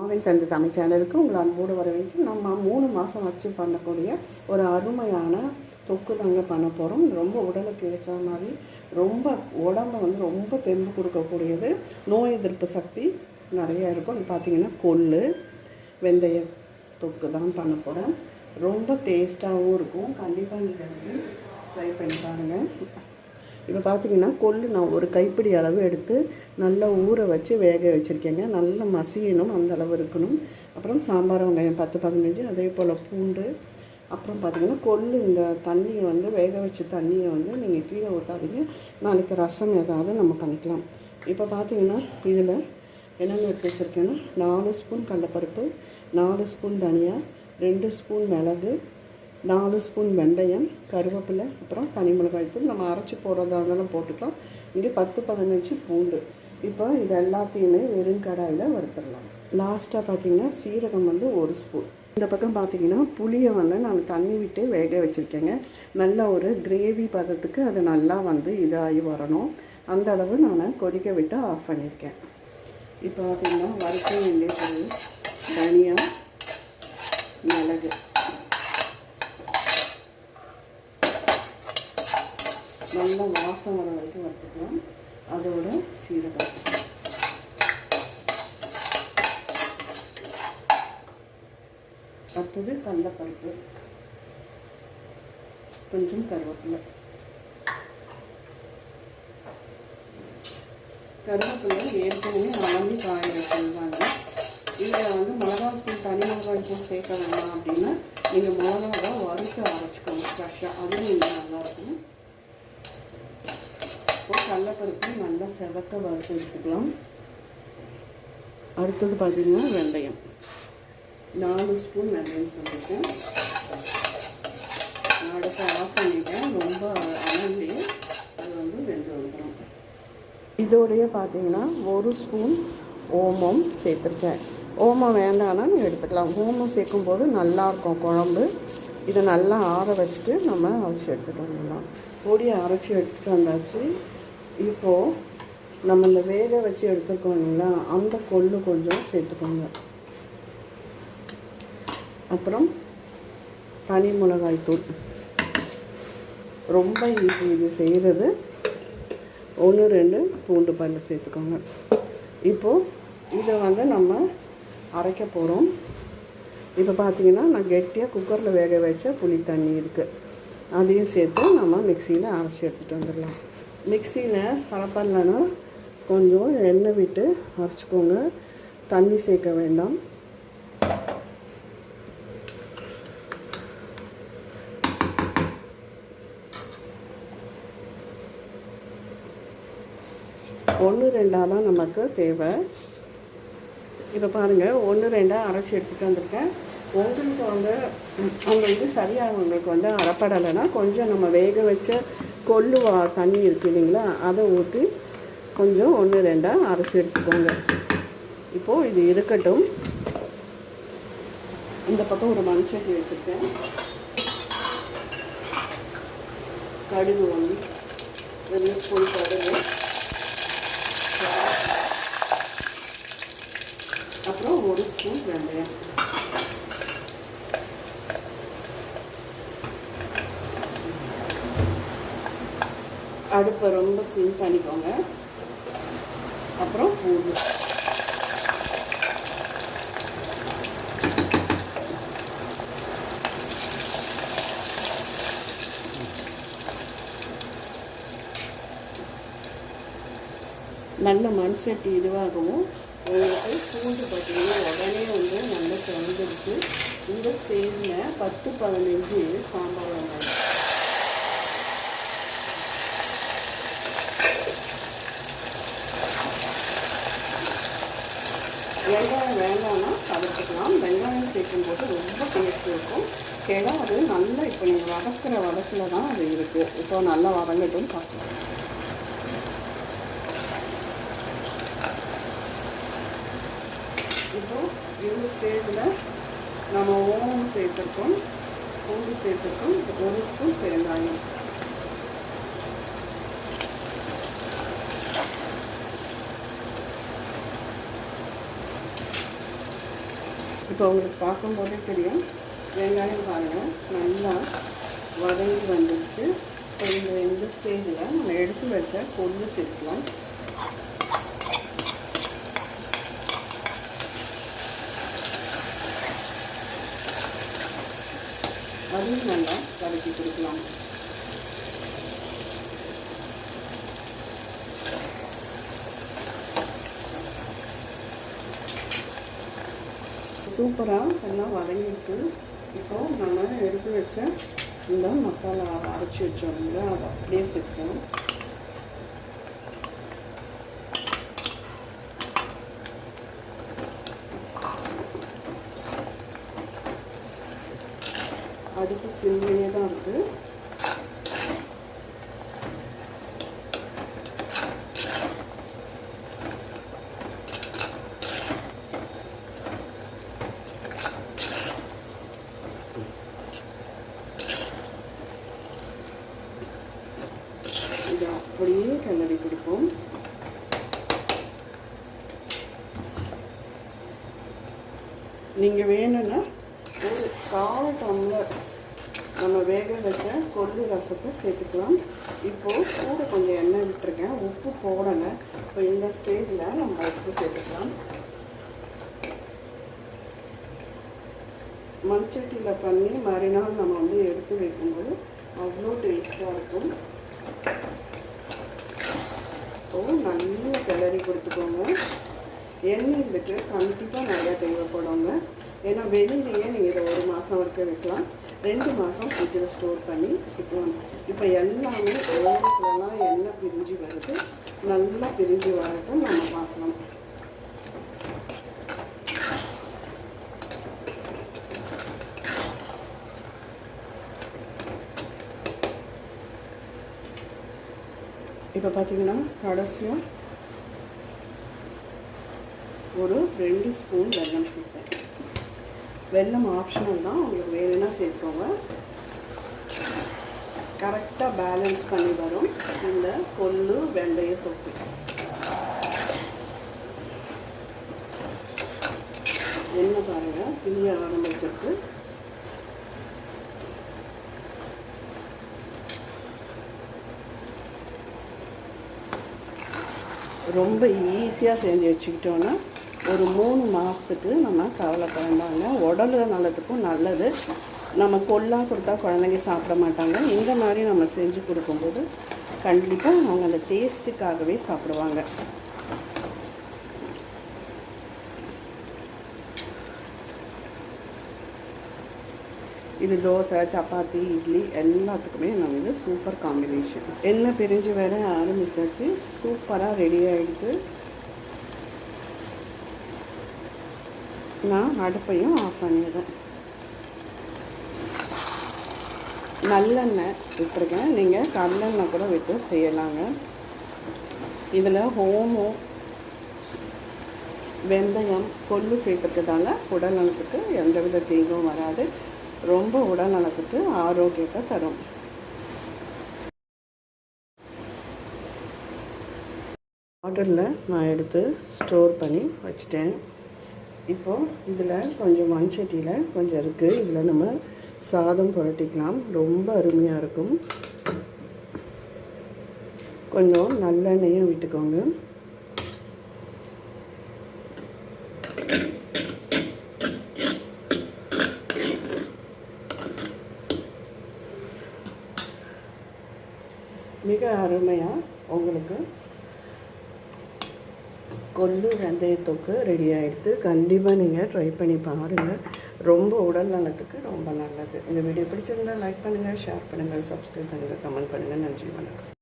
மாவின் தந்து தமிழ் சேனலுக்கு உங்களை அன்போடு வரவேற்கும் நம்ம மூணு மாதம் வச்சு பண்ணக்கூடிய ஒரு அருமையான தொக்கு தாங்க பண்ண போகிறோம் ரொம்ப உடலுக்கு ஏற்ற மாதிரி ரொம்ப உடம்ப வந்து ரொம்ப தெம்பு கொடுக்கக்கூடியது. நோய் எதிர்ப்பு சக்தி நிறையா இருக்கும். அது பார்த்திங்கன்னா கொள்ளு வெந்தய தொக்கு தான் பண்ண போகிறேன் ரொம்ப டேஸ்ட்டாகவும் இருக்கும். கண்டிப்பாக நீங்கள் வந்து ட்ரை பண்ணி பாருங்கள் இப்போ பார்த்தீங்கன்னா கொள்ளு நான் ஒரு கைப்பிடி அளவு எடுத்து நல்லா ஊற வச்சு வேக வச்சுருக்கேங்க. நல்லா மசியணும் அந்த அளவு இருக்கணும். அப்புறம் சாம்பார் வெங்காயம் பத்து பதினஞ்சு அதே போல் பூண்டு. அப்புறம் பார்த்தீங்கன்னா கொள்ளு இந்த தண்ணியை வந்து வேக வச்ச தண்ணியை வந்து நீங்கள் கீழே ஊற்றாதீங்க நாளைக்கு ரசம் ஏதாவது நம்ம பண்ணிக்கலாம். இப்போ பார்த்தீங்கன்னா இதில் என்னென்ன எடுத்து வச்சுருக்கேன்னா நாலு ஸ்பூன் கடலப்பருப்பு நாலு ஸ்பூன் தனியா ரெண்டு ஸ்பூன் மிளகு நாலு ஸ்பூன் வெந்தயம் கருவேப்பிலை அப்புறம் தனி மிளகாய் தூள். நம்ம அரைச்சி போடுறதா இருந்தாலும் போட்டுக்கலாம். இங்கே பத்து பதினஞ்சு பூண்டு. இப்போ இது எல்லாத்தையுமே வெறும் கடாயில் வறுத்துடலாம். லாஸ்ட்டாக பார்த்தீங்கன்னா சீரகம் வந்து ஒரு ஸ்பூன். இந்த பக்கம் பார்த்தீங்கன்னா புளியை வந்து நான் தண்ணி விட்டு வேக வச்சுருக்கேங்க. நல்ல ஒரு கிரேவி பதத்துக்கு அது நல்லா வந்து இதாகி வரணும். அந்த அளவு நான் கொதிக்க விட்டு ஆஃப் பண்ணியிருக்கேன். இப்போ பார்த்தீங்கன்னா வறுக்க வேண்டிய பொருள் மிளகு. நல்ல வாசம் வர வரைக்கும் வறுத்துக்கலாம். அதோட சீரகம். அடுத்தது கடலப்பருப்பு. கொஞ்சம் கருவேப்பிலை. கருவேப்பிலை ஏற்கனவே அளந்து காய வச்சுருந்தாங்க. இதில் வந்து மிளகாத்தூள் தனி மிளகாய் தூள் சேர்க்க வேணாம் அப்படின்னா நீங்கள் மிளகாவை வறுத்து அரைச்சிக்கோங்க ஃப்ரெஷ்ஷாக அதுவும் நீங்கள் நல்லாயிருக்கும் கடலப்பருப்பு நல்லா செவக்க வறுத்து எடுத்துக்கலாம். அடுத்தது பார்த்திங்கன்னா வெந்தயம். நாலு ஸ்பூன் வெந்தயம் சொல்லியிருக்கேன். நான் அடுத்து ஆஃப் பண்ணிட்டேன். ரொம்ப அனல்லையே அது வந்து வெந்து வந்துடும் இதோடைய பார்த்தீங்கன்னா ஒரு ஸ்பூன் ஓமம் சேர்த்துருக்கேன். ஓமம் வேண்டாம்னா நீங்கள் எடுத்துக்கலாம். ஓமம் சேர்க்கும்போது நல்லாயிருக்கும் குழம்பு. இதை நல்லா ஆற வச்சுட்டு நம்ம அரைச்சி எடுத்துகிட்டு வந்துடலாம். பொடியை அரைச்சி எடுத்துகிட்டு வந்தாச்சு. இப்போது நம்ம இந்த வேக வச்சு எடுத்துருக்கோம் இல்லைங்களா அந்த கொள்ளு கொஞ்சம் சேர்த்துக்கோங்க. அப்புறம் தனி மிளகாய் தூள். ரொம்ப ஈஸி இது செய்கிறது ஒன்று ரெண்டு பூண்டு பல்லு சேர்த்துக்கோங்க. இப்போது இதை வந்து நம்ம அரைக்க போகிறோம் இப்போ பார்த்தீங்கன்னா நான் கெட்டியாக குக்கரில் வேக வச்ச புளி தண்ணி இருக்குது அதையும் சேர்த்து நம்ம மிக்சியில் அரைச்சி எடுத்துகிட்டு வந்துடலாம். மிக்சியில் பரப்பரலனா கொஞ்சம் எண்ணெய் விட்டு அரைச்சிக்கோங்க. தண்ணி சேர்க்க வேண்டாம். ஒன்று ரெண்டாக தான் நமக்கு தேவை. இப்போ பாருங்கள் ஒன்று ரெண்டாக அரைச்சி எடுத்துகிட்டு வந்திருக்கேன். உங்களுக்கு வந்து அந்த சரியாக உங்களுக்கு வந்து அறப்படலைன்னா கொஞ்சம் நம்ம வேக வச்ச கொல்லுவா தண்ணி இருக்குது இல்லைங்களா? அதை ஊற்றி கொஞ்சம் ஒன்று ரெண்டாக அரைச்சி எடுத்துக்கோங்க. இப்போது இது இருக்கட்டும். இந்த பக்கம் ஒரு மண்சட்டி வச்சுருக்கேன். கடுகு ஒன்று ரெண்டு ஸ்பூன் கடுகு. அப்புறம் ஒரு ஸ்பூன் வெந்தயம். அடுப்பை ரொம்ப சிம் பண்ணிக்கோங்க. அப்புறம் பூண்டு. நல்ல மண் சட்டி இதுவாகவும் உங்களுக்கு பூண்டு பார்த்தீங்கன்னா உடனே வந்து நல்லா திறந்துருச்சு இந்த ஸ்டேஜில் பத்து பதினஞ்சு சாம்பார் வெங்காயம் வெங்காயம் வேண்டாம்னா தவிர்த்துக்கலாம் வெங்காயம் சேர்க்கும் போது ரொம்ப டேஸ்ட் இருக்கும். ஏன்னா அது நல்லா இப்போ நீங்கள் வதக்கிற வதக்கில் தான் அது இருக்குது இப்போ நல்லா வதங்கட்டும் பார்க்கலாம். இப்போ இந்த ஸ்டேஜில் நம்ம ஓமம் சேர்த்துருக்கோம். பூண்டு சேர்த்துருக்கோம். ஒரு ஸ்பூன் பெருங்காயம் இப்போ உங்களுக்கு பார்க்கும்போதே தெரியும். வெங்காயம் பாருங்கள் நல்லா வதங்கி வந்துடுச்சு இப்போ இந்த இந்த ஸ்டேஜில் நம்ம எடுத்து வச்ச கொண்டு சேர்க்கலாம். அதுவும் நல்லா வதக்கி கொடுக்கலாம். சூப்பராக எல்லாம் வதங்கிட்டு இப்போது நம்ம எடுத்து வச்ச இந்த மசாலா அரைச்சி வச்சோம் இல்லையா அதை அப்படியே சேர்த்தோம் அடுப்பு சிம்லேயே தான் இருக்குது இதை அப்படியே கிளறி கொடுப்போம் நீங்கள் வேணும்னா ஒரு கால் டம்ளர் நம்ம வேக வச்ச கொள்ளு ரசத்தை சேர்த்துக்கலாம். இப்போது கூட கொஞ்சம் எண்ணெய் விட்டுருக்கேன். உப்பு போடலை. இப்போ இந்த ஸ்டேஜில் நம்ம உப்பு சேர்த்துக்கலாம். மண்சட்டியில் பண்ணி மறுநாள் நம்ம வந்து எடுத்து வைக்கும்போது அவ்வளோ டேஸ்ட்டாக இருக்கும். இப்போ நல்லா கிளறி கொடுத்துக்கோங்க. எண்ணெய் இதுக்கு கண்டிப்பாக நிறையா தேவைப்படுங்க. ஏன்னா வெளியிலேயே நீங்கள் இதை ஒரு மாதம் வரைக்கும் வைக்கலாம். ரெண்டு மாதம் ஃப்ரிட்ஜில் ஸ்டோர் பண்ணி வச்சுக்கலாம். இப்போ எல்லாமே ஓரத்துலலாம் எண்ணெய் பிரிஞ்சு வருது. நல்லா பிரிஞ்சு வரட்டும் நம்ம பார்க்கலாம். இப்போ பார்த்தீங்கன்னா கடைசியாக ஒரு ரெண்டு ஸ்பூன் வெல்லம் சேர்ப்பேன். வெல்லம் ஆப்ஷனல் தான். உங்களுக்கு வேணும்னா சேர்த்துக்கோங்க. கரெக்டாக பேலன்ஸ் பண்ணி வரும். இந்த கொள்ளு வெந்தய தொப்பி. என்ன பாருங்கள் பிரிய ஆரம்பிச்சிருக்கு. ரொம்ப ஈஸியாக செஞ்சு வச்சுக்கிட்டோன்னா ஒரு மூணு மாதத்துக்கு நம்ம கவலைப்பட வேண்டாங்க உடல் நலத்துக்கும் நல்லது. நம்ம கொல்லாக கொடுத்தா குழந்தைங்க சாப்பிட மாட்டாங்க. இந்த மாதிரி நம்ம செஞ்சு கொடுக்கும்போது கண்டிப்பாக அவங்க அந்த டேஸ்ட்டுக்காகவே சாப்பிடுவாங்க. இது தோசை சப்பாத்தி இட்லி எல்லாத்துக்குமே நம்ம இது சூப்பர் காம்பினேஷன். எண்ணெய் பிரிஞ்சு வேற ஆரம்பிச்சாச்சு. சூப்பராக ரெடி ஆகிடுது நான் அடுப்பையும் ஆஃப் பண்ணிடுறேன். நல்லெண்ணெய் விட்டுருக்கேன். நீங்கள் கடலெண்ணெய் கூட விட்டு செய்யலாங்க. இதில் ஹோமம் வெந்தயம் கொள்ளு சேர்த்துக்கிறதால உடல் நலத்துக்கு எந்தவித தீங்கும் வராது. ரொம்ப உடல் நலத்துக்கு ஆரோக்கியத்தை தரும். பாட்டிலில் நான் எடுத்து ஸ்டோர் பண்ணி வச்சிட்டேன். இப்போது இதில் கொஞ்சம் மண் சட்டியில் கொஞ்சம் இருக்குது இதில் நம்ம சாதம் புரட்டிக்கலாம். ரொம்ப அருமையாக இருக்கும். கொஞ்சம் நல்லெண்ணெயும் விட்டுக்கோங்க. மிக அருமையாக உங்களுக்கு கொள்ளு வெந்தயத்தொக்கு ரெடி ஆகிடுது கண்டிப்பாக நீங்கள் ட்ரை பண்ணி பாருங்கள் ரொம்ப உடல் நலத்துக்கு ரொம்ப நல்லது. இந்த வீடியோ பிடிச்சிருந்தால் லைக் பண்ணுங்கள் ஷேர் பண்ணுங்கள் சப்ஸ்கிரைப் பண்ணுங்கள் கமெண்ட் பண்ணுங்கள் நன்றி வணக்கம்.